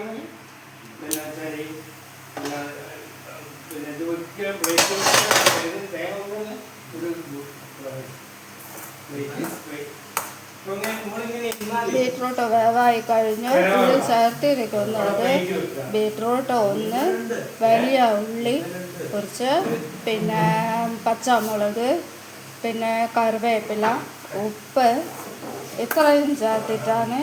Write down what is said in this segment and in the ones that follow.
പിന്നെ ശരി പിന്നെ പിന്നെ ഇത് ഒരിക്കലും ബ്രേക്ക് തേങ്ങ കൊണ്ടുവന്ന് ഒരു ഇപ്പൊ ഇങ്ങനെ നമ്മളിങ്ങനെ ഇരുന്നാൽ ബീട്രൂട്ട് വേവായി കഴിഞ്ഞു ഉള്ളിൽ ചേർത്തിരിക്കുന്നത് ബീട്രൂട്ട് ഒന്ന് വലിയ ഉള്ളി കുറച്ച് പിന്നെ പച്ചമുളക് പിന്നെ കറിവേപ്പില ഉപ്പ് ഇത്രയും ചേർത്തിട്ടാണ്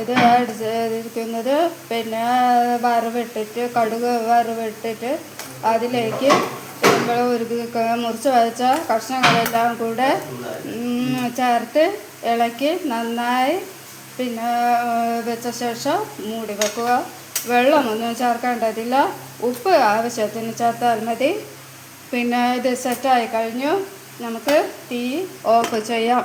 ഇത് ചെയ്തിരിക്കുന്നത് പിന്നെ വറവിട്ടിട്ട് കടുക് വറവിട്ടിട്ട് അതിലേക്ക് നമ്മൾ ഒരു മുറിച്ച് വരച്ച കഷ്ണങ്ങളെല്ലാം കൂടെ ചേർത്ത് ഇളക്കി നന്നായി പിന്നെ വെച്ച ശേഷം മൂടി വെക്കുക. വെള്ളമൊന്നും ചേർക്കേണ്ടതില്ല. ഉപ്പ് ആവശ്യത്തിന് ചേർത്താൽ മതി. പിന്നെ ഇത് സെറ്റായി കഴിഞ്ഞു. നമുക്ക് തീ ഓഫ് ചെയ്യാം.